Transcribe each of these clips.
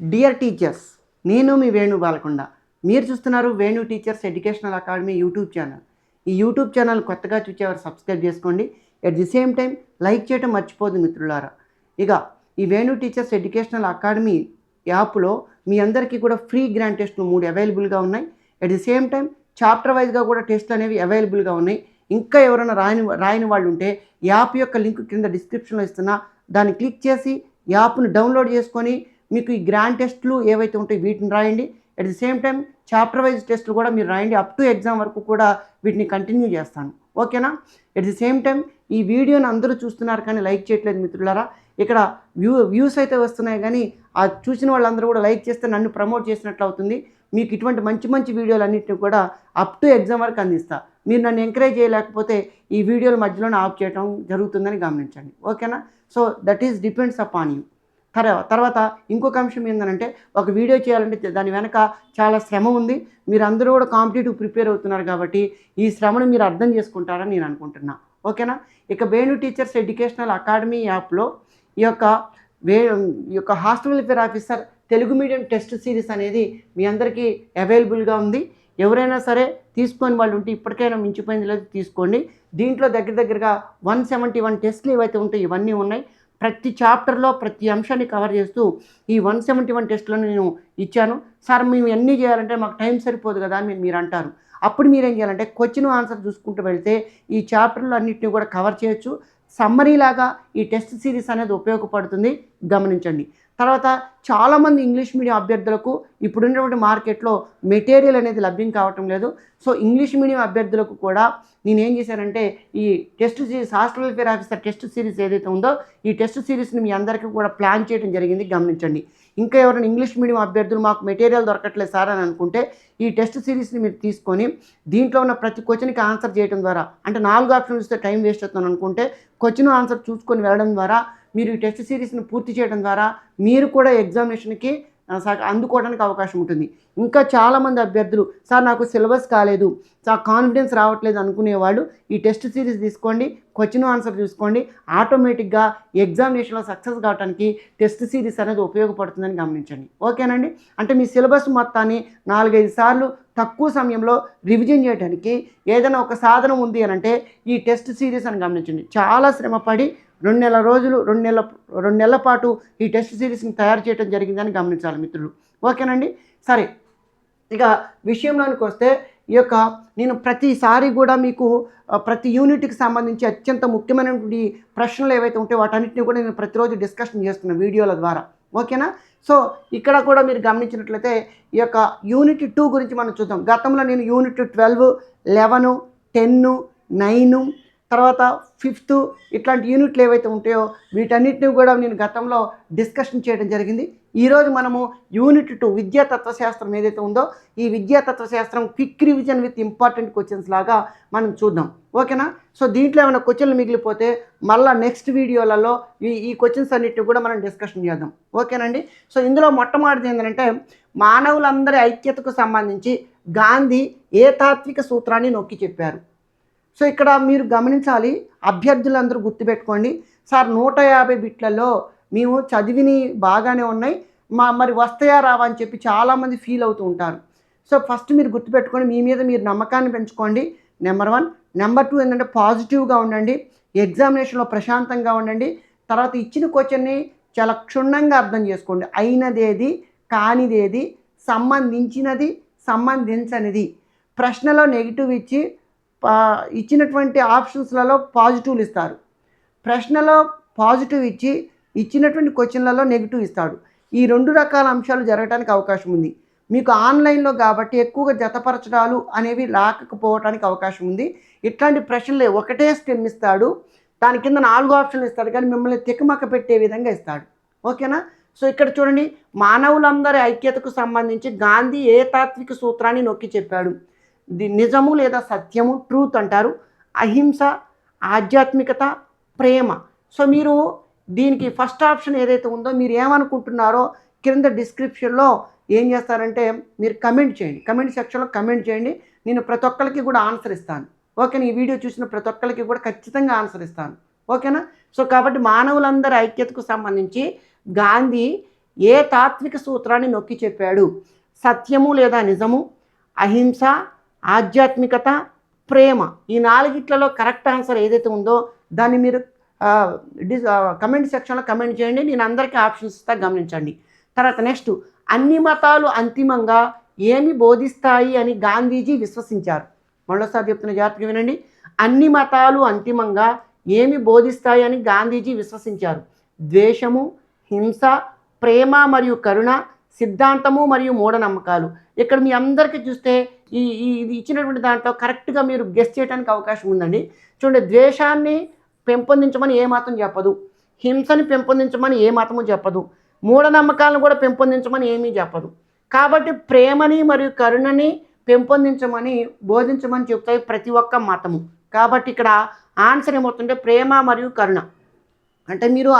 Dear teachers నేను మీ వేణు బాలకొండ. మీరు చూస్తున్నారు Venu teachers educational academy YouTube channel ఈ యూట్యూబ్ ఛానల్ కొత్తగా చూసేవారు సబ్స్క్రైబ్ చేసుకోండి. At the same time like చేయటం మర్చిపోదు మిత్రులారా. ఇక ఈ వేణు టీచర్స్ ఎడ్యుకేషనల్ అకాడమీ యాప్లో మీ అందరికీ కూడా ఫ్రీ గ్రాండ్ టెస్ట్లు మూడు అవైలబుల్గా ఉన్నాయి. At the same time chapter వైజ్గా కూడా టెస్ట్లు అనేవి అవైలబుల్గా ఉన్నాయి. ఇంకా ఎవరైనా రాయని రాయని వాళ్ళు ఉంటే యాప్ యొక్క లింక్ కింద డిస్క్రిప్షన్లో ఇస్తున్నా. దాన్ని క్లిక్ చేసి యాప్ను డౌన్లోడ్ చేసుకొని మీకు ఈ గ్రాండ్ టెస్ట్లు ఏవైతే ఉంటాయో వీటిని రాయండి. At the same time chapter wise టెస్ట్లు కూడా మీరు రాయండి. అప్ టు ఎగ్జామ్ వరకు కూడా వీటిని కంటిన్యూ చేస్తాను. ఓకేనా ఎట్ ది సేమ్ టైం ఈ వీడియోని అందరూ చూస్తున్నారు కానీ లైక్ చేయట్లేదు మిత్రులారా. ఇక్కడ వ్యూ వ్యూస్ అయితే వస్తున్నాయి కానీ ఆ చూసిన వాళ్ళందరూ కూడా లైక్ చేస్తే నన్ను ప్రమోట్ చేసినట్లు అవుతుంది. మీకు ఇటువంటి మంచి మంచి వీడియోలు అన్నింటిని కూడా అప్ టు ఎగ్జామ్ వరకు అందిస్తా. మీరు నన్ను ఎంకరేజ్ చేయలేకపోతే ఈ వీడియోల మధ్యలోనే ఆఫ్ చేయడం జరుగుతుందని గమనించండి. ఓకేనా so that is depends upon you తర్వాత తర్వాత ఇంకొక అంశం ఏంటంటే ఒక వీడియో చేయాలంటే దాని వెనక చాలా శ్రమ ఉంది. మీరు అందరూ కూడా కాంపిటేటివ్ ప్రిపేర్ అవుతున్నారు కాబట్టి ఈ శ్రమను మీరు అర్థం చేసుకుంటారని నేను అనుకుంటున్నా. ఓకేనా? ఇక వేణు టీచర్స్ ఎడ్యుకేషనల్ అకాడమీ యాప్లో ఈ యొక్క వే ఈ యొక్క hostel welfare officer Telugu medium test series అనేది మీ అందరికీ అవైలబుల్గా ఉంది. ఎవరైనా సరే తీసుకొని వాళ్ళు ఉంటే ఇప్పటికైనా మించిపోయింది లేదు తీసుకోండి. దీంట్లో దగ్గర దగ్గరగా వన్ సెవెంటీ వన్ టెస్ట్లు ఏవైతే ఉంటాయో ఇవన్నీ ఉన్నాయి. ప్రతి చాప్టర్లో ప్రతి అంశాన్ని కవర్ చేస్తూ ఈ వన్ సెవెంటీ వన్ టెస్ట్లను నేను ఇచ్చాను. సార్ మేము ఎన్ని చేయాలంటే మాకు టైం సరిపోదు కదా అని మీరు అంటారు. అప్పుడు మీరేం చేయాలంటే క్వశ్చన్ ఆన్సర్ చూసుకుంటూ వెళ్తే ఈ చాప్టర్లు అన్నింటినీ కూడా కవర్ చేయొచ్చు. సమ్మరీ లాగా ఈ టెస్ట్ సిరీస్ అనేది ఉపయోగపడుతుంది. గమనించండి. తర్వాత చాలామంది ఇంగ్లీష్ మీడియం అభ్యర్థులకు ఇప్పుడున్నటువంటి మార్కెట్లో మెటీరియల్ అనేది లభ్యం కావటం లేదు. సో ఇంగ్లీష్ మీడియం అభ్యర్థులకు కూడా నేను ఏం చేశానంటే ఈ test series hostel welfare officer test series ఏదైతే ఉందో ఈ టెస్ట్ సిరీస్ని మీ అందరికీ కూడా ప్లాన్ చేయడం జరిగింది. గమనించండి. ఇంకా ఎవరైనా ఇంగ్లీష్ మీడియం అభ్యర్థులు మాకు మెటీరియల్ దొరకట్లేదు సార్ అని అనుకుంటే ఈ టెస్ట్ సిరీస్ని మీరు తీసుకొని దీంట్లో ఉన్న ప్రతి క్వశ్చన్కి ఆన్సర్ చేయడం ద్వారా అంటే నాలుగు ఆప్షన్స్ ఇస్తే టైం వేస్ట్ అవుతుంది అనుకుంటే క్వశ్చన్ ఆన్సర్ చూసుకొని వెళ్ళడం ద్వారా మీరు ఈ టెస్ట్ సిరీస్ను పూర్తి చేయడం ద్వారా మీరు కూడా ఎగ్జామినేషన్కి ఆ, అందుకోవడానికి అవకాశం ఉంటుంది. ఇంకా చాలామంది అభ్యర్థులు సార్ నాకు సిలబస్ కాలేదు సార్ కాన్ఫిడెన్స్ రావట్లేదు అనుకునేవాళ్ళు ఈ టెస్ట్ సిరీస్ తీసుకోండి క్వశ్చన్ ఆన్సర్ చూసుకోండి ఆటోమేటిక్గా ఎగ్జామినేషన్లో సక్సెస్ కావడానికి టెస్ట్ సిరీస్ అనేది ఉపయోగపడుతుందని గమనించండి. ఓకేనండి? అంటే మీ సిలబస్ మొత్తాన్ని నాలుగైదు సార్లు తక్కువ సమయంలో రివిజన్ చేయడానికి ఏదైనా ఒక సాధనం ఉంది అని అంటే ఈ టెస్ట్ సిరీస్ అని గమనించండి. చాలా శ్రమపడి రెండు నెలల రోజులు రెండు నెలల రెండు నెలల పాటు ఈ టెస్ట్ సిరీస్ని తయారు చేయడం జరిగిందని గమనించాలి మిత్రులు. ఓకేనండి? సరే. ఇక విషయంలోనికి వస్తే ఈ యొక్క నేను ప్రతిసారి కూడా మీకు ప్రతి యూనిట్కి సంబంధించి అత్యంత ముఖ్యమైనటువంటి ప్రశ్నలు ఏవైతే ఉంటాయో వాటన్నిటిని కూడా నేను ప్రతిరోజు డిస్కషన్ చేస్తున్నాను వీడియోల ద్వారా. ఓకేనా? సో ఇక్కడ కూడా మీరు గమనించినట్లయితే ఈ యొక్క యూనిట్ టూ గురించి మనం చూద్దాం. గతంలో నేను unit twelve eleven ten nine తర్వాత ఫిఫ్త్ ఇట్లాంటి యూనిట్లు ఏవైతే ఉంటాయో వీటన్నిటిని కూడా నేను గతంలో డిస్కషన్ చేయడం జరిగింది. ఈరోజు మనము యూనిట్ టూ విద్యా తత్వశాస్త్రం ఏదైతే ఉందో ఈ విద్యా తత్వశాస్త్రం quick revision with important questions లాగా మనం చూద్దాం. ఓకేనా? సో దీంట్లో ఏమైనా క్వశ్చన్లు మిగిలిపోతే మళ్ళీ నెక్స్ట్ వీడియోలలో ఈ ఈ క్వశ్చన్స్ అన్నిటిని కూడా మనం డిస్కషన్ చేద్దాం. ఓకేనండి? సో ఇందులో మొట్టమొదటిది ఏంటంటే మానవులందరి ఐక్యతకు సంబంధించి గాంధీ ఏ తాత్విక సూత్రాన్ని నొక్కి చెప్పారు. సో ఇక్కడ మీరు గమనించాలి అభ్యర్థులందరూ గుర్తుపెట్టుకోండి. సార్ నూట యాభై బిట్లలో మేము చదివిని బాగానే ఉన్నాయి. మా మరి వస్తాయా రావా అని చెప్పి చాలామంది ఫీల్ అవుతూ ఉంటారు. సో ఫస్ట్ మీరు గుర్తుపెట్టుకోండి మీ మీద మీరు నమ్మకాన్ని పెంచుకోండి. Number one. నెంబర్ టూ ఏంటంటే పాజిటివ్గా ఉండండి. ఎగ్జామినేషన్లో ప్రశాంతంగా ఉండండి. తర్వాత ఇచ్చిన క్వశ్చన్ని చాలా క్షుణ్ణంగా అర్థం చేసుకోండి. అయినదేది కానిదేది సంబంధించినది సంబంధించనిది. ప్రశ్నలో నెగిటివ్ ఇచ్చి ఇచ్చినటువంటి ఆప్షన్స్లలో పాజిటివ్లు ఇస్తారు. ప్రశ్నలో పాజిటివ్ ఇచ్చి ఇచ్చినటువంటి క్వశ్చన్లలో నెగిటివ్ ఇస్తాడు. ఈ రెండు రకాల అంశాలు జరగడానికి అవకాశం ఉంది. మీకు ఆన్లైన్లో కాబట్టి ఎక్కువగా జతపరచడాలు అనేవి రాకపోవడానికి అవకాశం ఉంది. ఇట్లాంటి ప్రశ్నలే ఒకటే స్టెమ్ ఇస్తాడు. దాని కింద నాలుగు ఆప్షన్లు ఇస్తాడు. కానీ మిమ్మల్ని తికమక పెట్టే విధంగా ఇస్తాడు. ఓకేనా? సో ఇక్కడ చూడండి. మానవులందరి ఐక్యతకు సంబంధించి గాంధీ ఏ తాత్విక సూత్రాన్ని నొక్కి చెప్పాడు? నిజము లేదా సత్యము ట్రూత్ అంటారు. అహింస ఆధ్యాత్మికత ప్రేమ. సో మీరు దీనికి ఫస్ట్ ఆప్షన్ ఏదైతే ఉందో మీరు ఏమనుకుంటున్నారో క్రింద డిస్క్రిప్షన్లో ఏం చేస్తారంటే మీరు కమెంట్ చేయండి. కమెంట్ సెక్షన్లో కమెంట్ చేయండి. నేను ప్రతి ఒక్కరికి కూడా ఆన్సర్ ఇస్తాను. ఓకేనా? ఈ వీడియో చూసిన ప్రతి ఒక్కరికి కూడా ఖచ్చితంగా ఆన్సర్ ఇస్తాను. ఓకేనా? సో కాబట్టి మానవులందరి ఐక్యతకు సంబంధించి గాంధీ ఏ తాత్విక సూత్రాన్ని నొక్కి చెప్పాడు? సత్యము లేదా నిజము? అహింస ఆధ్యాత్మికత ప్రేమ ఈ నాలుగిట్లలో కరెక్ట్ ఆన్సర్ ఏదైతే ఉందో దాన్ని మీరు డిస్ కమెంట్ సెక్షన్లో కమెంట్ చేయండి. నేను అందరికీ ఆప్షన్స్ ఇస్తా గమనించండి. తర్వాత నెక్స్ట్ అన్ని మతాలు అంతిమంగా ఏమి బోధిస్తాయి అని గాంధీజీ విశ్వసించారు. మరోసారి చెప్తున్న జాగ్రత్తగా వినండి. అన్ని మతాలు అంతిమంగా ఏమి బోధిస్తాయి అని గాంధీజీ విశ్వసించారు. ద్వేషము హింస ప్రేమ మరియు కరుణ సిద్ధాంతము మరియు మూఢనమ్మకాలు. ఇక్కడ మీ అందరికీ చూస్తే ఈ ఇది ఇచ్చినటువంటి దాంట్లో కరెక్ట్గా మీరు గెస్ట్ చేయడానికి అవకాశం ఉందండి. చూడండి ద్వేషాన్ని పెంపొందించమని ఏ చెప్పదు. హింసని పెంపొందించమని ఏ చెప్పదు. మూఢనమ్మకాలను కూడా పెంపొందించమని ఏమీ చెప్పదు. కాబట్టి ప్రేమని మరియు కరుణని పెంపొందించమని బోధించమని చెప్తాయి ప్రతి ఒక్క మతము కాబట్టి ఇక్కడ ఆన్సర్ ఏమవుతుంటే ప్రేమ మరియు కరుణ. అంటే మీరు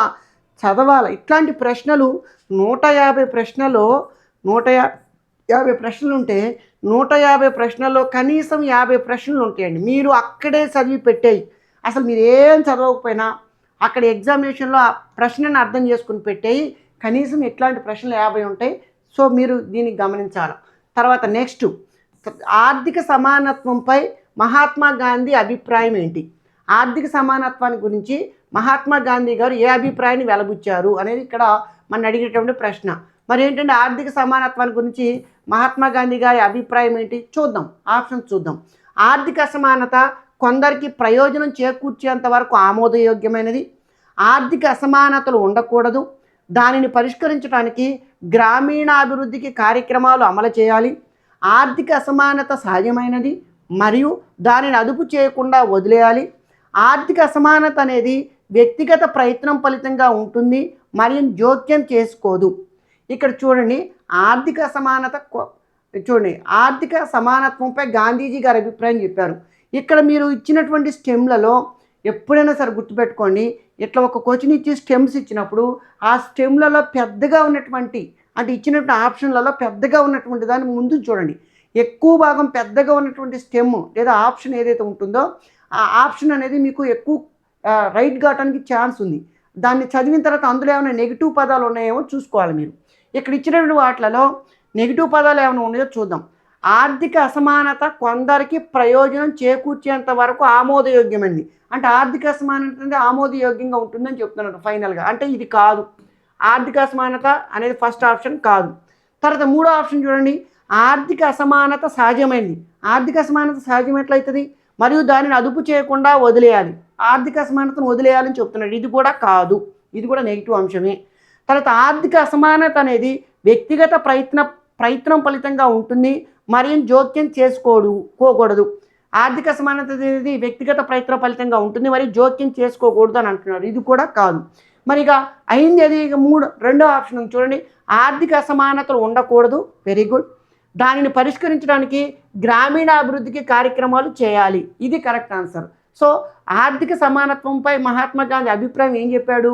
చదవాలి. ఇట్లాంటి ప్రశ్నలు నూట యాభై ప్రశ్నలో నూట యా యాభై ప్రశ్నలు ఉంటే నూట యాభై ప్రశ్నల్లో కనీసం యాభై ప్రశ్నలు ఉంటాయండి. మీరు అక్కడే చదివి పెట్టేయి. అసలు మీరు ఏం చదవకపోయినా అక్కడ ఎగ్జామినేషన్లో ఆ ప్రశ్నను అర్థం చేసుకుని పెట్టేయి. కనీసం ఇట్లాంటి ప్రశ్నలు యాభై ఉంటాయి. సో మీరు దీన్ని గమనించాలి. తర్వాత నెక్స్ట్ ఆర్థిక సమానత్వంపై మహాత్మా గాంధీ అభిప్రాయం ఏంటి? ఆర్థిక సమానత్వాన్ని గురించి మహాత్మా గాంధీ గారు ఏ అభిప్రాయాన్ని వెలబుచ్చారు అనేది ఇక్కడ మన అడిగేటువంటి ప్రశ్న. మరి ఏంటంటే ఆర్థిక సమానత్వాన్ని గురించి మహాత్మా గాంధీ గారి అభిప్రాయం ఏంటి? చూద్దాం. ఆప్షన్స్ చూద్దాం. ఆర్థిక అసమానత కొందరికి ప్రయోజనం చేకూర్చేంత వరకు ఆమోదయోగ్యమైనది. ఆర్థిక అసమానతలు ఉండకూడదు. దానిని పరిష్కరించడానికి గ్రామీణాభివృద్ధికి కార్యక్రమాలు అమలు చేయాలి. ఆర్థిక అసమానత సహజమైనది మరియు దానిని అదుపు చేయకుండా వదిలేయాలి. ఆర్థిక అసమానత అనేది వ్యక్తిగత ప్రయత్నం ఫలితంగా ఉంటుంది. మరియు జోక్యం చేసుకోదు. ఇక్కడ చూడండి. ఆర్థిక సమానత చూడండి ఆర్థిక సమానత్వంపై గాంధీజీ గారి అభిప్రాయం చెప్పారు. ఇక్కడ మీరు ఇచ్చినటువంటి స్టెమ్లలో ఎప్పుడైనా సరే గుర్తుపెట్టుకోండి ఇట్లా ఒక క్వశ్చన్ ఇచ్చి స్టెమ్స్ ఇచ్చినప్పుడు ఆ స్టెమ్లలో పెద్దగా ఉన్నటువంటి అంటే ఇచ్చినటువంటి ఆప్షన్లలో పెద్దగా ఉన్నటువంటి దాన్ని ముందు చూడండి. ఎక్కువ భాగం పెద్దగా ఉన్నటువంటి స్టెమ్ లేదా ఆప్షన్ ఏదైతే ఉంటుందో ఆ ఆప్షన్ అనేది మీకు ఎక్కువ రైట్ కావడానికి ఛాన్స్ ఉంది. దాన్ని చదివిన తర్వాత అందులో ఏమైనా నెగిటివ్ పదాలు ఉన్నాయేమో చూసుకోవాలి మీరు. ఇక్కడ ఇచ్చినటువంటి వాటిలలో నెగిటివ్ పదాలు ఏమైనా ఉన్నాయో చూద్దాం. ఆర్థిక అసమానత కొందరికి ప్రయోజనం చేకూర్చేంత వరకు ఆమోదయోగ్యమైనది అంటే ఆర్థిక అసమానత అనేది ఆమోదయోగ్యంగా ఉంటుందని చెప్తున్నారు ఫైనల్గా అంటే ఇది కాదు. ఆర్థిక అసమానత అనేది ఫస్ట్ ఆప్షన్ కాదు. తర్వాత మూడో ఆప్షన్ చూడండి. ఆర్థిక అసమానత సహజమైంది. ఆర్థిక అసమానత సహజం ఎట్లయితుంది? మరియు దానిని అదుపు చేయకుండా వదిలేయాలి. ఆర్థిక అసమానతను వదిలేయాలని చెప్తున్నాడు. ఇది కూడా కాదు. ఇది కూడా నెగిటివ్ అంశమే. తర్వాత ఆర్థిక అసమానత అనేది వ్యక్తిగత ప్రయత్న ప్రయత్నం ఫలితంగా ఉంటుంది. మరియు జోక్యం చేసుకోడు కోకూడదు. ఆర్థిక అసమానత అనేది వ్యక్తిగత ప్రయత్నం ఫలితంగా ఉంటుంది. మరియు జోక్యం చేసుకోకూడదు అని అంటున్నారు. ఇది కూడా కాదు. మరి ఇక అయింది అది ఇక మూడు రెండో ఆప్షన్ చూడండి. ఆర్థిక అసమానతలు ఉండకూడదు. వెరీ గుడ్ దానిని పరిష్కరించడానికి గ్రామీణ అభివృద్ధికి కార్యక్రమాలు చేయాలి. ఇది కరెక్ట్ ఆన్సర్. సో ఆర్థిక సమానత్వంపై మహాత్మా గాంధీ అభిప్రాయం ఏం చెప్పాడు?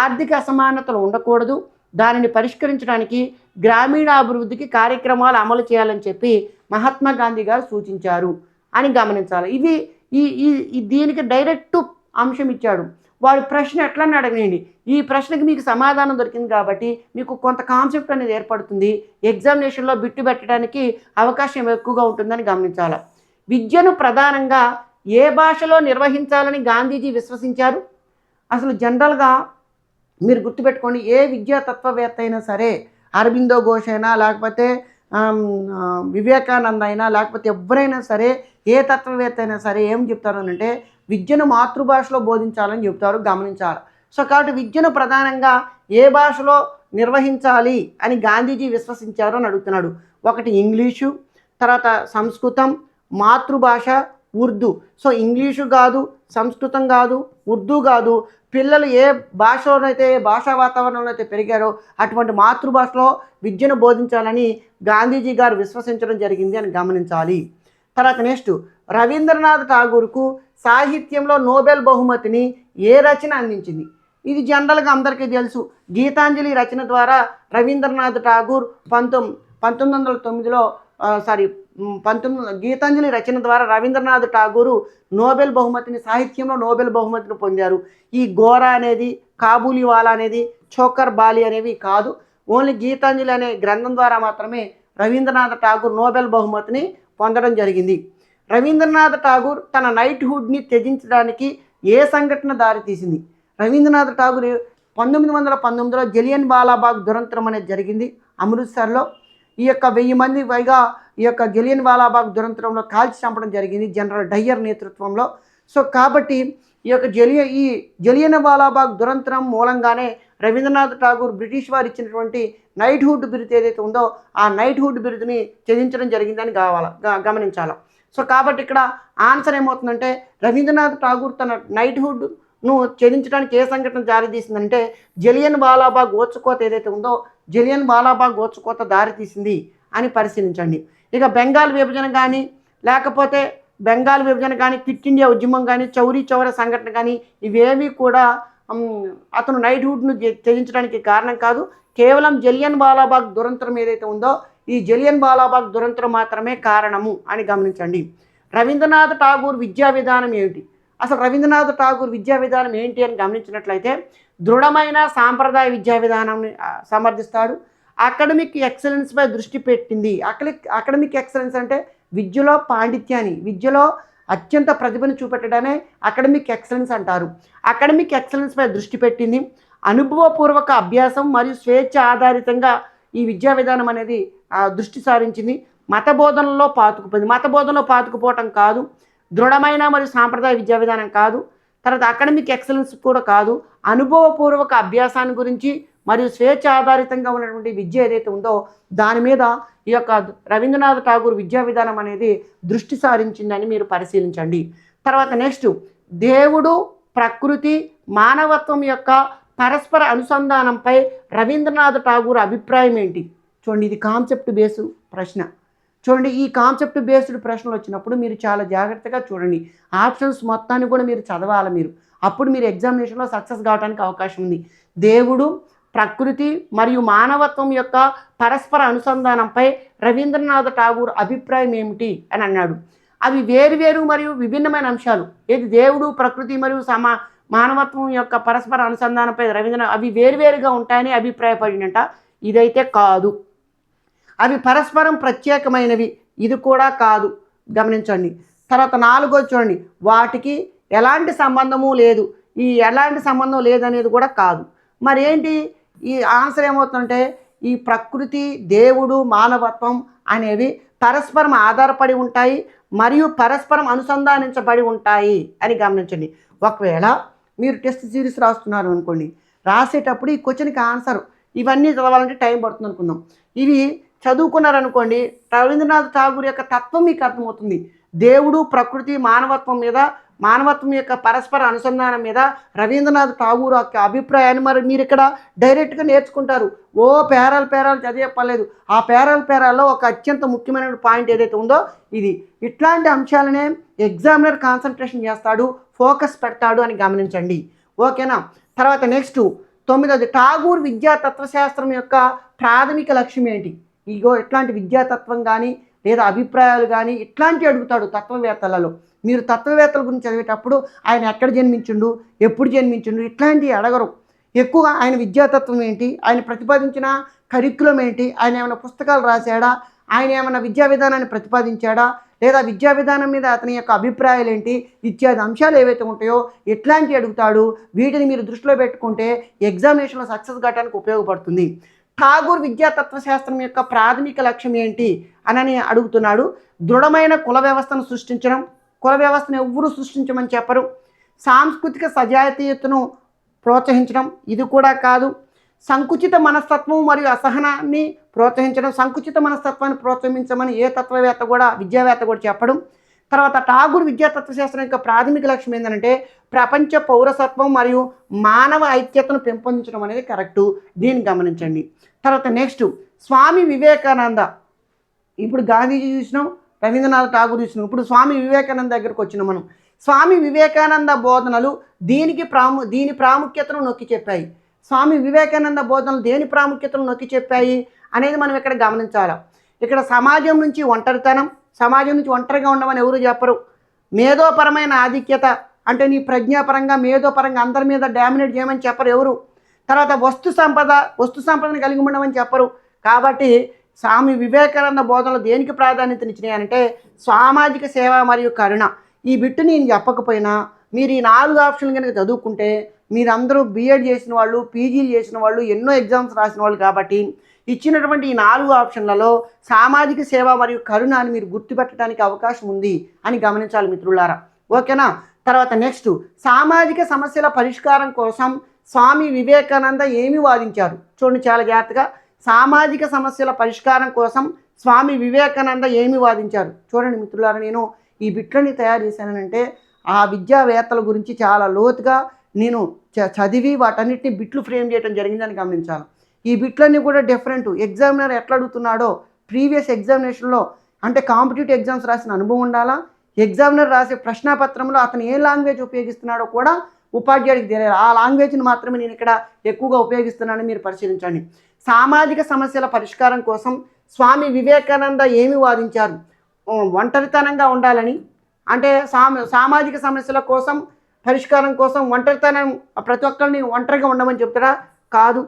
ఆర్థిక అసమానతలు ఉండకూడదు. దానిని పరిష్కరించడానికి గ్రామీణ అభివృద్ధికి కార్యక్రమాలు అమలు చేయాలని చెప్పి మహాత్మా గాంధీ గారు సూచించారు అని గమనించాలి. ఇది ఈ ఈ దీనికి డైరెక్ట్ అంశం ఇచ్చాడు. వాడు ప్రశ్న ఎట్లని అడగనండి ఈ ప్రశ్నకి మీకు సమాధానం దొరికింది కాబట్టి మీకు కొంత కాన్సెప్ట్ అనేది ఏర్పడుతుంది. ఎగ్జామినేషన్లో బిట్టు పెట్టడానికి అవకాశం ఎక్కువగా ఉంటుందని గమనించాలి. విద్యను ప్రధానంగా ఏ భాషలో నిర్వహించాలని గాంధీజీ విశ్వసించారు? అసలు జనరల్గా మీరు గుర్తుపెట్టుకోండి ఏ విద్యా తత్వవేత్త అయినా సరే అరబిందో ఘోష్ అయినా లేకపోతే వివేకానంద అయినా లేకపోతే ఎవరైనా సరే ఏ తత్వవేత్త అయినా సరే ఏం చెప్తారు అని అంటే విద్యను మాతృభాషలో బోధించాలని చెప్తారు గమనించాలి. సో కాబట్టి విద్యను ప్రధానంగా ఏ భాషలో నిర్వహించాలి అని గాంధీజీ విశ్వసించారు అని అడుగుతున్నాడు. ఒకటి ఇంగ్లీషు తర్వాత సంస్కృతం మాతృభాష ఉర్దూ. సో ఇంగ్లీషు కాదు సంస్కృతం కాదు ఉర్దూ కాదు పిల్లలు ఏ భాషలోనైతే ఏ భాషా వాతావరణంలో అయితే పెరిగారో అటువంటి మాతృభాషలో విద్యను బోధించాలని గాంధీజీ గారు విశ్వసించడం జరిగింది అని గమనించాలి. తర్వాత నెక్స్ట్ రవీంద్రనాథ్ ఠాగూర్కు సాహిత్యంలో నోబెల్ బహుమతిని ఏ రచన అందించింది? ఇది జనరల్గా అందరికీ తెలుసు. గీతాంజలి రచన ద్వారా రవీంద్రనాథ్ ఠాగూర్ పంతొమ్ పంతొమ్మిది వందల తొమ్మిదిలో సారీ పంతొమ్మిది గీతాంజలి రచన ద్వారా రవీంద్రనాథ్ ఠాగూరు నోబెల్ బహుమతిని సాహిత్యంలో నోబెల్ బహుమతిని పొందారు. ఈ గోరా అనేది కాబూలివాలా అనేది చోకర్ బాలి అనేవి కాదు. ఓన్లీ గీతాంజలి అనే గ్రంథం ద్వారా మాత్రమే రవీంద్రనాథ్ ఠాగూర్ నోబెల్ బహుమతిని పొందడం జరిగింది. రవీంద్రనాథ్ ఠాగూర్ తన నైట్హుడ్ని త్యజించడానికి ఏ సంఘటన దారితీసింది రవీంద్రనాథ్ ఠాగూర్ పంతొమ్మిది వందల పంతొమ్మిదిలో జలియన్ బాలాబాగ్ దురంతరం అనేది జరిగింది. అమృత్సర్లో ఈ యొక్క వెయ్యి మంది పైగా ఈ యొక్క గెలియన్ వాలాబాగ్ దురంతరంలో కాల్చి చంపడం జరిగింది జనరల్ డయ్యర్ నేతృత్వంలో. సో కాబట్టి ఈ యొక్క జలియ ఈ జలియన్ వాలాబాగ్ దురంతరం మూలంగానే రవీంద్రనాథ్ ఠాగూర్ బ్రిటిష్ వారు ఇచ్చినటువంటి నైట్హుడ్ బిరుదు ఏదైతే ఉందో ఆ నైట్హుడ్ బిరుదుని త్యజించడం జరిగిందని కావాల గమనించాలి. సో కాబట్టి ఇక్కడ ఆన్సర్ ఏమవుతుందంటే రవీంద్రనాథ్ ఠాగూర్ తన నైట్హుడ్ను ఛేదించడానికి ఏ సంఘటన జారీ తీసిందంటే జలియన్ వాలాబాగ్ ఓచుకోత ఏదైతే ఉందో జలియన్ వాలాబాగ్ ఓచుకోత దారి తీసింది అని పరిశీలించండి. ఇక బెంగాల్ విభజన కానీ లేకపోతే బెంగాల్ విభజన కానీ క్విట్ ఇండియా ఉద్యమం కానీ చౌరీ చౌర సంఘటన కానీ ఇవేమీ కూడా అతను నైట్హుడ్ను హుడ్ను త్యజించడానికి కారణం కాదు. కేవలం జలియన్ బాలాబాగ్ దురంతరం ఏదైతే ఉందో ఈ జలియన్ బాలాబాగ్ దురంతరం మాత్రమే కారణము అని గమనించండి. రవీంద్రనాథ్ ఠాగూర్ విద్యా విధానం ఏమిటి? అసలు రవీంద్రనాథ్ ఠాగూర్ విద్యా విధానం ఏంటి అని గమనించినట్లయితే దృఢమైన సాంప్రదాయ విద్యా విధానాన్ని సమర్థిస్తాడు. అకాడమిక్ ఎక్సలెన్స్పై దృష్టి పెట్టింది. అకలిక్ అకాడమిక్ ఎక్సలెన్స్ అంటే విద్యలో పాండిత్యాన్ని విద్యలో అత్యంత ప్రతిభను చూపెట్టడమే అకాడమిక్ ఎక్సలెన్స్ అంటారు. అకాడమిక్ ఎక్సలెన్స్పై దృష్టి పెట్టింది. అనుభవపూర్వక అభ్యాసం మరియు స్వేచ్ఛ ఆధారితంగా ఈ విద్యా విధానం అనేది దృష్టి సారించింది. మత బోధనలో పాతుకుపోయింది. మత బోధనలో పాతుకుపోవటం కాదు. దృఢమైన మరియు సాంప్రదాయ విద్యా విధానం కాదు. తర్వాత అకాడమిక్ ఎక్సలెన్స్ కూడా కాదు. అనుభవపూర్వక అభ్యాసాన్ని గురించి మరియు స్వేచ్ఛ ఆధారితంగా ఉన్నటువంటి విద్య ఏదైతే ఉందో దాని మీద ఈ యొక్క రవీంద్రనాథ్ ఠాగూర్ విద్యా విధానం అనేది దృష్టి సారించిందని మీరు పరిశీలించండి. తర్వాత నెక్స్ట్ దేవుడు ప్రకృతి మానవత్వం యొక్క పరస్పర అనుసంధానంపై రవీంద్రనాథ్ ఠాగూర్ అభిప్రాయం ఏంటి? చూడండి ఇది కాన్సెప్ట్ బేసు ప్రశ్న. చూడండి ఈ కాన్సెప్ట్ బేస్డ్ ప్రశ్నలు వచ్చినప్పుడు మీరు చాలా జాగ్రత్తగా చూడండి. ఆప్షన్స్ మొత్తాన్ని కూడా మీరు చదవాలి మీరు. అప్పుడు మీరు ఎగ్జామినేషన్లో సక్సెస్ కావడానికి అవకాశం ఉంది. దేవుడు ప్రకృతి మరియు మానవత్వం యొక్క పరస్పర అనుసంధానంపై రవీంద్రనాథ్ ఠాగూర్ అభిప్రాయం ఏమిటి అని అన్నాడు. అవి వేరువేరు మరియు విభిన్నమైన అంశాలు. ఏది దేవుడు ప్రకృతి మరియు సమా మానవత్వం యొక్క పరస్పర అనుసంధానంపై రవీంద్ర అవి వేరువేరుగా ఉంటాయని అభిప్రాయపడినట. ఇదైతే కాదు. అవి పరస్పరం ప్రత్యేకమైనవి. ఇది కూడా కాదు. గమనించండి. తర్వాత నాలుగో చూడండి. వాటికి ఎలాంటి సంబంధము లేదు. ఈ ఎలాంటి సంబంధం లేదనేది కూడా కాదు. మరి ఏంటి ఈ ఆన్సర్ ఏమవుతుందంటే ఈ ప్రకృతి దేవుడు మానవత్వం అనేవి పరస్పరం ఆధారపడి ఉంటాయి మరియు పరస్పరం అనుసంధానించబడి ఉంటాయి అని గమనించండి. ఒకవేళ మీరు టెస్ట్ సిరీస్ రాస్తున్నారు అనుకోండి. రాసేటప్పుడు ఈ క్వశ్చన్కి ఆన్సర్ ఇవన్నీ చదవాలంటే టైం పడుతుంది అనుకుందాం. ఇవి చదువుకున్నారనుకోండి రవీంద్రనాథ్ ఠాగూర్ యొక్క తత్వం మీకు అర్థమవుతుంది. దేవుడు ప్రకృతి మానవత్వం మీద మానవత్వం యొక్క పరస్పర అనుసంధానం మీద రవీంద్రనాథ్ ఠాగూర్ యొక్క అభిప్రాయాన్ని మరి మీరు ఇక్కడ డైరెక్ట్గా నేర్చుకుంటారు. ఓ పేరాలు పేరాలు చదివే పర్లేదు ఆ పేరాల పేరాల్లో ఒక అత్యంత ముఖ్యమైన పాయింట్ ఏదైతే ఉందో ఇది. ఇట్లాంటి అంశాలనే ఎగ్జామినర్ కాన్సన్ట్రేషన్ చేస్తాడు ఫోకస్ పెడతాడు అని గమనించండి. ఓకేనా తర్వాత నెక్స్ట్ తొమ్మిదవది ఠాగూర్ విద్యా తత్వశాస్త్రం యొక్క ప్రాథమిక లక్ష్యం ఏంటి? ఇగో ఇట్లాంటి విద్యాతత్వం కానీ లేదా అభిప్రాయాలు కానీ ఇట్లాంటివి అడుగుతాడు తత్వవేత్తలలో. మీరు తత్వవేత్తల గురించి చదివేటప్పుడు ఆయన ఎక్కడ జన్మించిండు ఎప్పుడు జన్మించిండు ఇట్లాంటివి అడగరు. ఎక్కువగా ఆయన విద్యాతత్వం ఏంటి ఆయన ప్రతిపాదించిన కరికులం ఏంటి ఆయన ఏమైనా పుస్తకాలు రాశాడా ఆయన ఏమైనా విద్యా విధానాన్ని ప్రతిపాదించాడా లేదా విద్యా విధానం మీద అతని యొక్క అభిప్రాయాలు ఏంటి ఇత్యాది అంశాలు ఏవైతే ఉంటాయో ఎట్లాంటివి అడుగుతాడు. వీటిని మీరు దృష్టిలో పెట్టుకుంటే ఎగ్జామినేషన్లో సక్సెస్ కావడానికి ఉపయోగపడుతుంది. ఠాగూర్ విద్యా తత్వశాస్త్రం యొక్క ప్రాథమిక లక్ష్యం ఏంటి అనని అడుగుతున్నాడు. దృఢమైన కుల వ్యవస్థను సృష్టించడం కుల వ్యవస్థను ఎవ్వరూ సృష్టించమని చెప్పరు. సాంస్కృతిక సజాతీయతను ప్రోత్సహించడం ఇది కూడా కాదు. సంకుచిత మనస్తత్వం మరియు అసహనాన్ని ప్రోత్సహించడం సంకుచిత మనస్తత్వాన్ని ప్రోత్సహించమని ఏ తత్వవేత్త కూడా విద్యావేత్త కూడా చెప్పడం. తర్వాత ఠాగూర్ విద్యాతత్వశాస్త్రం యొక్క ప్రాథమిక లక్ష్యం ఏంటంటే ప్రపంచ పౌరసత్వం మరియు మానవ ఐక్యతను పెంపొందించడం అనేది కరెక్టు. దీన్ని గమనించండి. తర్వాత నెక్స్ట్ స్వామి వివేకానంద. ఇప్పుడు గాంధీజీ చూసినాం రవీంద్రనాథ్ ఠాగూర్ చూసినాం. ఇప్పుడు స్వామి వివేకానంద దగ్గరకు వచ్చినాం మనం. స్వామి వివేకానంద బోధనలు దీనికి ప్రాము దీని ప్రాముఖ్యతను నొక్కి చెప్పాయి. స్వామి వివేకానంద బోధనలు దేని ప్రాముఖ్యతను నొక్కి చెప్పాయి అనేది మనం ఇక్కడ గమనించాలి. ఇక్కడ సమాజం నుంచి ఒంటరితనం సమాజం నుంచి ఒంటరిగా ఉండమని ఎవరు చెప్పరు. మేధోపరమైన ఆధిక్యత అంటే నీ ప్రజ్ఞాపరంగా మేధోపరంగా అందరి మీద డామినేట్ చేయమని చెప్పరు ఎవరు. తర్వాత వస్తు సంపద వస్తు సంపదను కలిగి ఉండమని చెప్పరు. కాబట్టి స్వామి వివేకానంద బోధనలు దేనికి ప్రాధాన్యతనిచ్చినాయి అంటే సామాజిక సేవ మరియు కరుణ. ఈ బిట్టు నేను చెప్పకపోయినా మీరు ఈ నాలుగు ఆప్షన్లు కనుక చదువుకుంటే మీరందరూ బీఎడ్ చేసిన వాళ్ళు పీజీలు చేసిన వాళ్ళు ఎన్నో ఎగ్జామ్స్ రాసిన వాళ్ళు కాబట్టి ఇచ్చినటువంటి ఈ నాలుగు ఆప్షన్లలో సామాజిక సేవ మరియు కరుణ అని మీరు గుర్తుపెట్టడానికి అవకాశం ఉంది అని గమనించాలి మిత్రులారా. ఓకేనా? తర్వాత నెక్స్ట్ సామాజిక సమస్యల పరిష్కారం కోసం స్వామి వివేకానంద ఏమి వాదించారు? చూడండి చాలా జాగ్రత్తగా. సామాజిక సమస్యల పరిష్కారం కోసం స్వామి వివేకానంద ఏమి వాదించారు? చూడండి మిత్రులారా నేను ఈ బిట్లని తయారు చేశానంటే ఆ విద్యావేత్తల గురించి చాలా లోతుగా నేను చ- చదివి వాటన్నిటిని బిట్లు ఫ్రేమ్ చేయడం జరిగిందని గమనించాను. ఈ బిట్లన్నీ కూడా డిఫరెంట్ ఎగ్జామినర్ ఎట్లా అడుగుతున్నాడో ప్రీవియస్ ఎగ్జామినేషన్లో అంటే కాంపిటేటివ్ ఎగ్జామ్స్ రాసిన అనుభవం ఉండాలా? ఎగ్జామినర్ రాసే ప్రశ్నాపత్రంలో అతను ఏ లాంగ్వేజ్ ఉపయోగిస్తున్నాడో కూడా ఉపాధ్యాయుడికి తెలియాలి. ఆ లాంగ్వేజ్ని మాత్రమే నేను ఇక్కడ ఎక్కువగా ఉపయోగిస్తున్నానని మీరు పరిశీలించండి. సామాజిక సమస్యల పరిష్కారం కోసం స్వామి వివేకానంద ఏమి వాదించారు? ఒంటరితనంగా ఉండాలని. అంటే సామ సామాజిక సమస్యల కోసం పరిష్కారం కోసం ఒంటరితనం ప్రతి ఒక్కరిని ఒంటరిగా ఉండమని చెప్తారా? కాదు.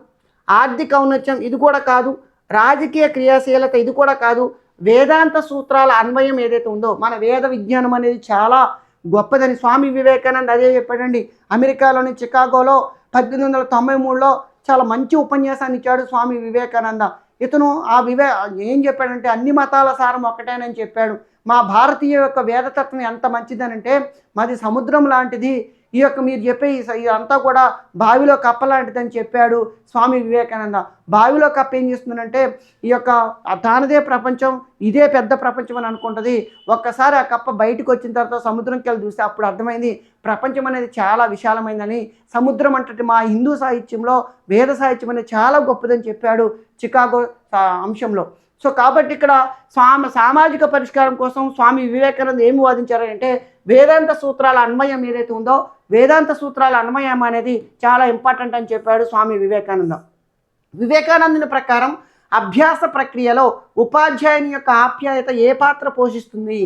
ఆర్థిక ఔన్నత్యం ఇది కూడా కాదు రాజకీయ క్రియాశీలత ఇది కూడా కాదు వేదాంత సూత్రాల అన్వయం ఏదైతే ఉందో మన వేద విజ్ఞానం అనేది చాలా గొప్పదని స్వామి వివేకానంద అదే చెప్పాడండి. అమెరికాలోని చికాగోలో పద్దెనిమిది వందల తొంభై మూడులో చాలా మంచి ఉపన్యాసాన్ని ఇచ్చాడు స్వామి వివేకానంద. ఇతను ఆ వివే ఏం చెప్పాడంటే అన్ని మతాల సారం ఒక్కటేనని చెప్పాడు. మా భారతీయ యొక్క వేదతత్వం ఎంత మంచిదనంటే మాది సముద్రం లాంటిది ఈ యొక్క మీరు చెప్పే ఈ ఇదంతా కూడా బావిలో కప్ప లాంటిదని చెప్పాడు స్వామి వివేకానంద. బావిలో కప్ప ఏం చేస్తుందంటే ఈ యొక్క తానదే ప్రపంచం ఇదే పెద్ద ప్రపంచం అని అనుకుంటుంది. ఒక్కసారి ఆ కప్ప బయటకు వచ్చిన తర్వాత సముద్రంకి వెళ్ళి చూస్తే అప్పుడు అర్థమైంది ప్రపంచం అనేది చాలా విశాలమైందని. సముద్రం అంటే మా హిందూ సాహిత్యంలో వేద సాహిత్యం అనేది చాలా గొప్పదని చెప్పాడు చికాగో అంశంలో. సో కాబట్టి ఇక్కడ స్వామి సామాజిక పరిష్కారం కోసం స్వామి వివేకానంద ఏమి వాదించారంటే వేదాంత సూత్రాల అన్వయం ఏదైతే ఉందో వేదాంత సూత్రాల అన్వయం అనేది చాలా ఇంపార్టెంట్ అని చెప్పాడు స్వామి వివేకానంద. వివేకానందుని ప్రకారం అభ్యాస ప్రక్రియలో ఉపాధ్యాయుని యొక్క ఆప్యాయత ఏ పాత్ర పోషిస్తుంది?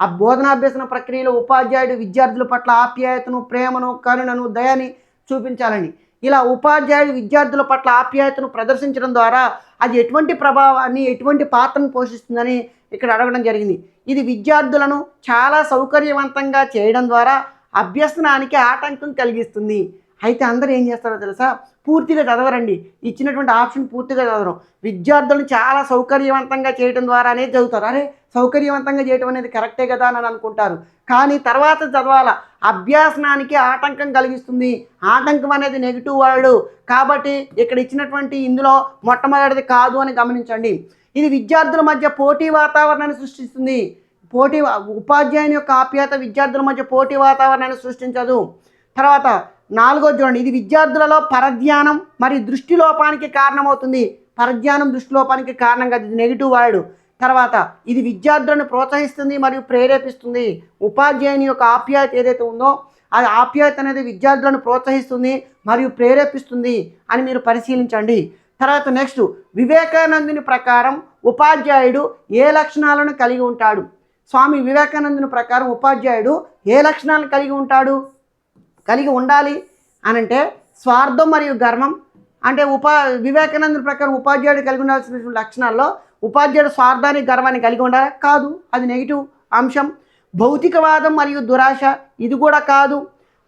ఆ బోధనాభ్యసన ప్రక్రియలో ఉపాధ్యాయుడు విద్యార్థుల పట్ల ఆప్యాయతను ప్రేమను కరుణను దయని చూపించాలని. ఇలా ఉపాధ్యాయుడు విద్యార్థుల పట్ల ఆప్యాయతను ప్రదర్శించడం ద్వారా అది ఎటువంటి ప్రభావాన్ని ఎటువంటి పాత్రను పోషిస్తుందని ఇక్కడ అడగడం జరిగింది. ఇది విద్యార్థులను చాలా సౌకర్యవంతంగా చేయడం ద్వారా అభ్యసనానికి ఆటంకం కలిగిస్తుంది. అయితే అందరూ ఏం చేస్తారో తెలుసా? పూర్తిగా చదవరండి. ఇచ్చినటువంటి ఆప్షన్ పూర్తిగా చదవరు. విద్యార్థులను చాలా సౌకర్యవంతంగా చేయడం ద్వారానే చదువుతారు. అరే సౌకర్యవంతంగా చేయడం అనేది కరెక్టే కదా అని అనుకుంటారు. కానీ తర్వాత చదవాల. అభ్యాసనానికి ఆటంకం కలిగిస్తుంది. ఆటంకం అనేది నెగిటివ్ వర్డ్ కాబట్టి ఇక్కడ ఇచ్చినటువంటి ఇందులో మొట్టమొదటిది కాదు అని గమనించండి. ఇది విద్యార్థుల మధ్య పోటీ వాతావరణాన్ని సృష్టిస్తుంది. పోటీ ఉపాధ్యాయుని యొక్క ఆప్యాయత విద్యార్థుల మధ్య పోటీ వాతావరణాన్ని సృష్టించదు. తర్వాత నాలుగో చూడండి. ఇది విద్యార్థులలో పరధ్యానం మరియు దృష్టి లోపానికి కారణమవుతుంది. పరధ్యానం దృష్టి లోపానికి కారణం కాదు ఇది నెగిటివ్ వర్డ్ తర్వాత ఇది విద్యార్థులను ప్రోత్సహిస్తుంది మరియు ప్రేరేపిస్తుంది. ఉపాధ్యాయుని యొక్క ఆప్యాయత ఏదైతే ఉందో అది ఆప్యాయత అనేది విద్యార్థులను ప్రోత్సహిస్తుంది మరియు ప్రేరేపిస్తుంది అని మీరు పరిశీలించండి. తర్వాత నెక్స్ట్ వివేకానందుని ప్రకారం ఉపాధ్యాయుడు ఏ లక్షణాలను కలిగి ఉంటాడు? స్వామి వివేకానందుని ప్రకారం ఉపాధ్యాయుడు ఏ లక్షణాలను కలిగి ఉంటాడు? కలిగి ఉండాలి అని అంటే స్వార్థం మరియు గర్వం అంటే ఉపా వివేకానందుని ప్రకారం ఉపాధ్యాయుడు కలిగి ఉండాల్సిన లక్షణాల్లో ఉపాధ్యాయుడు స్వార్థాన్ని గర్వాన్ని కలిగి ఉండాలా? కాదు. అది నెగిటివ్ అంశం. భౌతికవాదం మరియు దురాశ ఇది కూడా కాదు.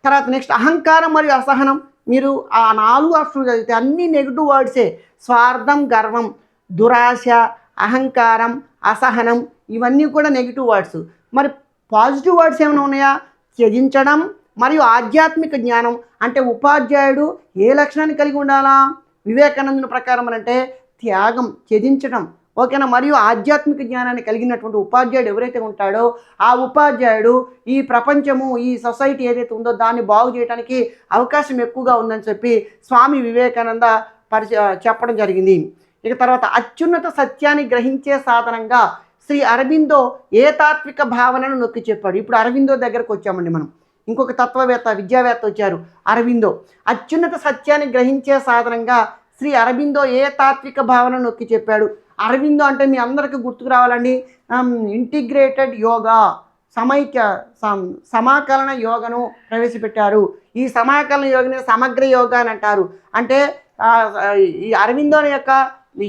తర్వాత నెక్స్ట్ అహంకారం మరియు అసహనం. మీరు ఆ నాలుగు ఆప్షన్లు చదివితే అన్ని నెగిటివ్ వర్డ్సే స్వార్థం గర్వం దురాశ అహంకారం అసహనం ఇవన్నీ కూడా నెగిటివ్ వర్డ్స్ మరి పాజిటివ్ వర్డ్స్ ఏమైనా ఉన్నాయా? త్యజించడం మరియు ఆధ్యాత్మిక జ్ఞానం అంటే ఉపాధ్యాయుడు ఏ లక్షణాన్ని కలిగి ఉండాలా? వివేకానందుని ప్రకారం అని అంటే త్యాగం త్యజించడం ఓకేనా? మరియు ఆధ్యాత్మిక జ్ఞానాన్ని కలిగినటువంటి ఉపాధ్యాయుడు ఎవరైతే ఉంటాడో ఆ ఉపాధ్యాయుడు ఈ ప్రపంచము ఈ సొసైటీ ఏదైతే ఉందో దాన్ని బాగు చేయడానికి అవకాశం ఎక్కువగా ఉందని చెప్పి స్వామి వివేకానంద పరిచ చెప్పడం జరిగింది. ఇక తర్వాత అత్యున్నత సత్యాన్ని గ్రహించే సాధనంగా శ్రీ అరవిందో ఏ తాత్విక భావనను నొక్కి చెప్పాడు. ఇప్పుడు అరవిందో దగ్గరకు వచ్చామండి మనం. ఇంకొక తత్వవేత్త విద్యావేత్త వచ్చారు అరవిందో అత్యున్నత సత్యాన్ని గ్రహించే సాధనంగా శ్రీ అరవిందో ఏ తాత్విక భావన నొక్కి చెప్పాడు? అరవిందో అంటే మీ అందరికీ గుర్తుకు రావాలండి. ఇంటిగ్రేటెడ్ యోగా సమైక్య సమాకలన యోగను ప్రవేశపెట్టారు. ఈ సమాకలన యోగని సమగ్ర యోగా అని అంటారు. అంటే ఈ అరవిందోని యొక్క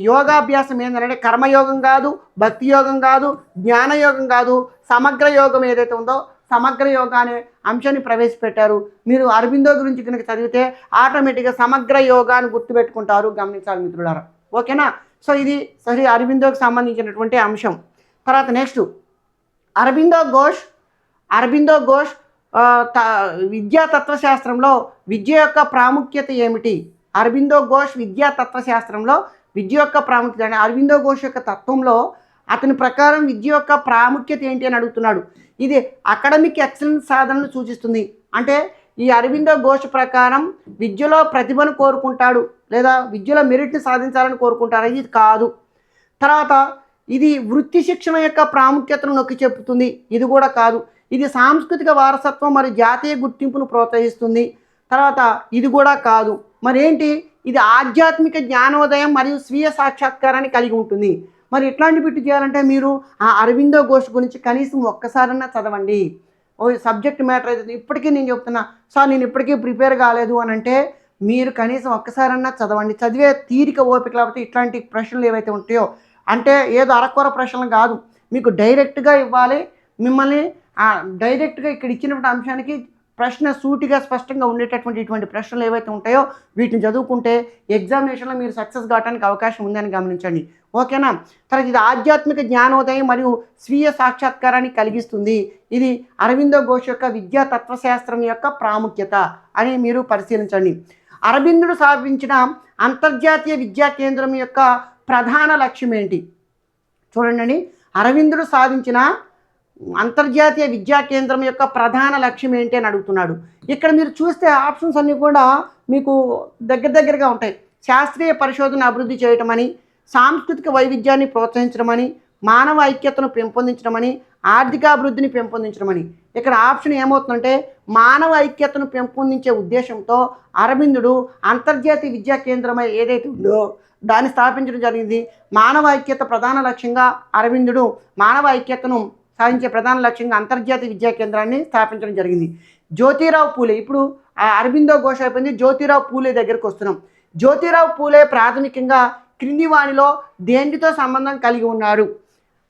యోగాభ్యాసం ఏంటంటే కర్మయోగం కాదు భక్తి యోగం కాదు జ్ఞానయోగం కాదు సమగ్ర యోగం ఏదైతే ఉందో సమగ్ర యోగా అనే అంశాన్ని ప్రవేశపెట్టారు. మీరు అరవిందో గురించి కనుక చదివితే ఆటోమేటిక్గా సమగ్ర యోగాన్ని గుర్తుపెట్టుకుంటారు. గమనించాలి మిత్రులారా. ఓకేనా? సో ఇది సరి అరబిందోకి సంబంధించినటువంటి అంశం. తర్వాత నెక్స్ట్. అరబిందో ఘోష్ అరబిందో ఘోష్ త విద్యా తత్వశాస్త్రంలో విద్య యొక్క ప్రాముఖ్యత ఏమిటి? అరబిందో ఘోష్ విద్యా తత్వశాస్త్రంలో విద్య యొక్క ప్రాముఖ్యత అంటే అరవిందో ఘోష్ యొక్క తత్వంలో అతని ప్రకారం విద్య యొక్క ప్రాముఖ్యత ఏంటి అని అడుగుతున్నాడు. ఇది అకాడమిక్ ఎక్సలెన్స్ సాధనను సూచిస్తుంది. అంటే ఈ అరవిందో ఘోష్ ప్రకారం విద్యలో ప్రతిభను కోరుకుంటాడు లేదా విద్యలో మెరిట్ని సాధించాలని కోరుకుంటారు? ఇది కాదు. తర్వాత ఇది వృత్తి శిక్షణ యొక్క ప్రాముఖ్యతను నొక్కి చెబుతుంది. ఇది కూడా కాదు. ఇది సాంస్కృతిక వారసత్వం మరియు జాతీయ గుర్తింపును ప్రోత్సహిస్తుంది. తర్వాత ఇది కూడా కాదు. మరేంటి? ఇది ఆధ్యాత్మిక జ్ఞానోదయం మరియు స్వీయ సాక్షాత్కారాన్ని కలిగి ఉంటుంది. మరి ఎట్లాంటి బిట్టు చేయాలంటే మీరు ఆ అరవిందో ఘోష్ గురించి కనీసం ఒక్కసారన్నా చదవండి. ఓ సబ్జెక్ట్ మ్యాటర్ అయితే ఇప్పటికీ నేను చెప్తున్నా సార్ నేను ఇప్పటికీ ప్రిపేర్ కాలేదు అని అంటే మీరు కనీసం ఒక్కసారన్నా చదవండి. చదివే తీరిక ఓపిక లేకపోతే ఇట్లాంటి ప్రశ్నలు ఏవైతే ఉంటాయో అంటే ఏదో అరకొర ప్రశ్నలు కాదు. మీకు డైరెక్ట్గా ఇవ్వాలి. మిమ్మల్ని డైరెక్ట్గా ఇక్కడ ఇచ్చినటువంటి అంశానికి ప్రశ్న సూటిగా స్పష్టంగా ఉండేటటువంటి ఇటువంటి ప్రశ్నలు ఏవైతే ఉంటాయో వీటిని చదువుకుంటే ఎగ్జామినేషన్లో మీరు సక్సెస్ కావడానికి అవకాశం ఉందని గమనించండి. ఓకేనా? తర్వాత ఇది ఆధ్యాత్మిక జ్ఞానోదయం మరియు స్వీయ సాక్షాత్కారాన్ని కలిగిస్తుంది. ఇది అరవిందో ఘోష్ యొక్క విద్యా తత్వశాస్త్రం యొక్క ప్రాముఖ్యత అని మీరు పరిశీలించండి. అరవిందుడు స్థాపించిన అంతర్జాతీయ విద్యా కేంద్రం యొక్క ప్రధాన లక్ష్యం ఏంటి? చూడండి అరవిందుడు సాధించిన అంతర్జాతీయ విద్యా కేంద్రం యొక్క ప్రధాన లక్ష్యం ఏంటి అని అడుగుతున్నాడు. ఇక్కడ మీరు చూస్తే ఆప్షన్స్ అన్నీ కూడా మీకు దగ్గర దగ్గరగా ఉంటాయి. శాస్త్రీయ పరిశోధన అభివృద్ధి చేయటం అని సాంస్కృతిక వైవిధ్యాన్ని ప్రోత్సహించడమని మానవ ఐక్యతను పెంపొందించడమని ఆర్థికాభివృద్ధిని పెంపొందించడమని. ఇక్కడ ఆప్షన్ ఏమవుతుందంటే మానవ ఐక్యతను పెంపొందించే ఉద్దేశంతో అరవిందుడు అంతర్జాతీయ విద్యా కేంద్రమై ఏదైతే ఉందో దాన్ని స్థాపించడం జరిగింది. మానవ ఐక్యత ప్రధాన లక్ష్యంగా అరవిందుడు మానవ ఐక్యతను సాధించే ప్రధాన లక్ష్యంగా అంతర్జాతీయ విద్యా కేంద్రాన్ని స్థాపించడం జరిగింది. జ్యోతిరావు పూలే ఇప్పుడు ఆ అరవిందో ఘోష అయిపోయింది. జ్యోతిరావు పూలే దగ్గరికి వస్తున్నాం. జ్యోతిరావు పూలే ప్రాథమికంగా క్రింది వాణిలో దేనితో సంబంధం కలిగి ఉన్నారు?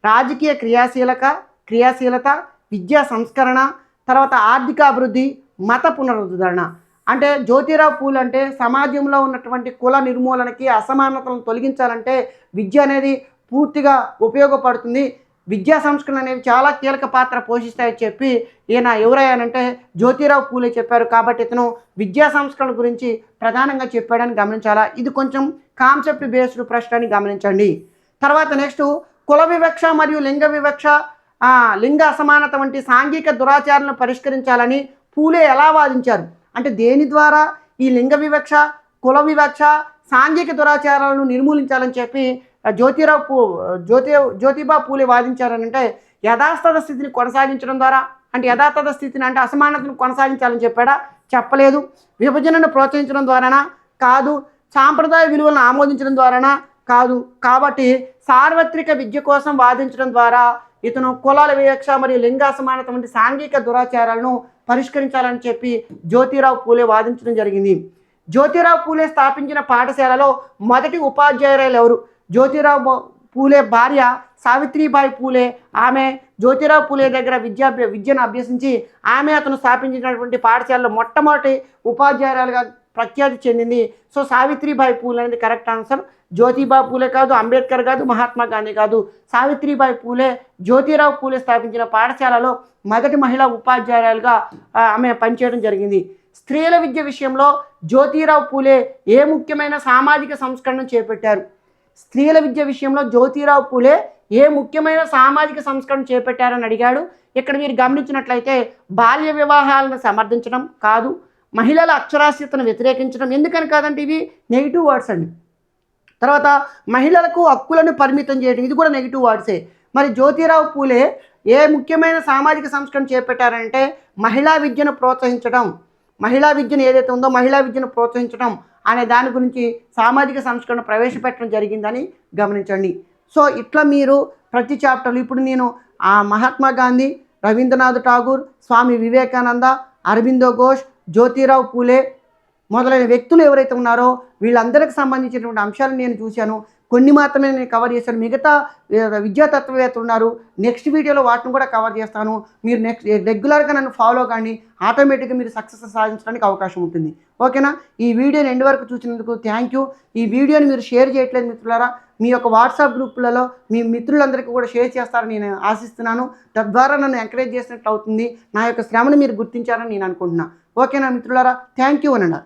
రాజకీయ క్రియాశీలక క్రియాశీలత విద్యా సంస్కరణ తర్వాత ఆర్థిక అభివృద్ధి మత పునరుద్ధరణ. అంటే జ్యోతిరావు పూల్ అంటే సమాజంలో ఉన్నటువంటి కుల నిర్మూలనకి అసమానతలను తొలగించాలంటే విద్య అనేది పూర్తిగా ఉపయోగపడుతుంది. విద్యా సంస్కరణ అనేవి చాలా కీలక పాత్ర పోషిస్తాయని చెప్పి ఈయన ఎవరయ్యానంటే జ్యోతిరావు పూలే చెప్పారు. కాబట్టి ఇతను విద్యా సంస్కరణ గురించి ప్రధానంగా చెప్పాడని గమనించాలా? ఇది కొంచెం కాన్సెప్ట్ బేస్డ్ ప్రశ్న అని గమనించండి. తర్వాత నెక్స్ట్ కుల వివక్ష మరియు లింగ వివక్ష లింగ అసమానత వంటి సాంఘిక దురాచారాలను పరిష్కరించాలని పూలే ఎలా వాదించారు? అంటే దేని ద్వారా? ఈ లింగ వివక్ష కుల వివక్ష సాంఘిక దురాచారాలను నిర్మూలించాలని చెప్పి జ్యోతిరావు పూ జ్యోతి జ్యోతిబా పూలే వాదించారనంటే యథాస్థత స్థితిని కొనసాగించడం ద్వారా అంటే యథాతథ స్థితిని అంటే అసమానతను కొనసాగించాలని చెప్పాడా? చెప్పలేదు. విభజనను ప్రోత్సహించడం ద్వారానా? కాదు. సాంప్రదాయ విలువలను ఆమోదించడం ద్వారానా? కాదు. కాబట్టి సార్వత్రిక విద్య కోసం వాదించడం ద్వారా ఇతను కులాల వివక్ష మరియు లింగ అసమానత వంటి సాంఘిక దురాచారాలను పరిష్కరించాలని చెప్పి జ్యోతిరావు పూలే వాదించడం జరిగింది. జ్యోతిరావు పూలే స్థాపించిన పాఠశాలలో మొదటి ఉపాధ్యాయురాలు ఎవరు? జ్యోతిరావు పూలే భార్య సావిత్రిబాయి పూలే. ఆమె జ్యోతిరావు పూలే దగ్గర విద్యా విద్యను అభ్యసించి ఆమె అతను స్థాపించినటువంటి పాఠశాలలో మొట్టమొదటి ఉపాధ్యాయురాలుగా ప్రఖ్యాతి చెందింది. సో సావిత్రిబాయి పూలే అనేది కరెక్ట్ ఆన్సర్. జ్యోతిబా పూలే కాదు అంబేద్కర్ కాదు మహాత్మా గాంధీ కాదు. సావిత్రిబాయి పూలే జ్యోతిరావు పూలే స్థాపించిన పాఠశాలలో మొదటి మహిళా ఉపాధ్యాయురాలుగా ఆమె పనిచేయడం జరిగింది. స్త్రీల విద్య విషయంలో జ్యోతిరావు పూలే ఏ ముఖ్యమైన సామాజిక సంస్కరణ చేపట్టారు? స్త్రీల విద్య విషయంలో జ్యోతిరావు పూలే ఏ ముఖ్యమైన సామాజిక సంస్కరణ చేపట్టారని అడిగాడు. ఇక్కడ మీరు గమనించినట్లయితే బాల్య వివాహాలను సమర్థించడం కాదు. మహిళల అక్షరాస్యతను వ్యతిరేకించడం ఎందుకని కాదండి ఇవి? నెగిటివ్ వర్డ్స్ అండి. తర్వాత మహిళలకు హక్కులను పరిమితం చేయడం ఇది కూడా నెగిటివ్ వర్డ్సే మరి జ్యోతిరావు పూలే ఏ ముఖ్యమైన సామాజిక సంస్కరణ చేపట్టారంటే మహిళా విద్యను ప్రోత్సహించడం. మహిళా విద్యను ఏదైతే ఉందో మహిళా విద్యను ప్రోత్సహించడం అనే దాని గురించి సామాజిక సంస్కరణ ప్రవేశపెట్టడం జరిగిందని గమనించండి. సో ఇట్లా మీరు ప్రతి చాప్టర్లు ఇప్పుడు నేను ఆ మహాత్మా గాంధీ రవీంద్రనాథ్ ఠాగూర్ స్వామి వివేకానంద అరవిందో ఘోష్ జ్యోతిరావు పూలే మొదలైన వ్యక్తులు ఎవరైతే ఉన్నారో వీళ్ళందరికి సంబంధించినటువంటి అంశాలను నేను చూశాను. కొన్ని మాత్రమే నేను కవర్ చేశాను. మిగతా విద్యాతత్వవేత్తలు ఉన్నారు. నెక్స్ట్ వీడియోలో వాటిని కూడా కవర్ చేస్తాను. మీరు నెక్స్ట్ రెగ్యులర్గా నన్ను ఫాలో కానీ ఆటోమేటిక్గా మీరు సక్సెస్ సాధించడానికి అవకాశం ఉంటుంది. ఓకేనా? ఈ వీడియోని ఎండ్ వరకు చూసినందుకు థ్యాంక్ యూ ఈ వీడియోని మీరు షేర్ చేయట్లేదు మిత్రులారా మీ యొక్క వాట్సాప్ గ్రూపులలో మీ మిత్రులందరికీ కూడా షేర్ చేస్తారని నేను ఆశిస్తున్నాను. తద్వారా నన్ను ఎంకరేజ్ చేసినట్లు అవుతుంది నా యొక్క శ్రమను మీరు గుర్తించారని నేను అనుకుంటున్నాను ఓకేనా మిత్రులారా? థ్యాంక్ యూ అనండి.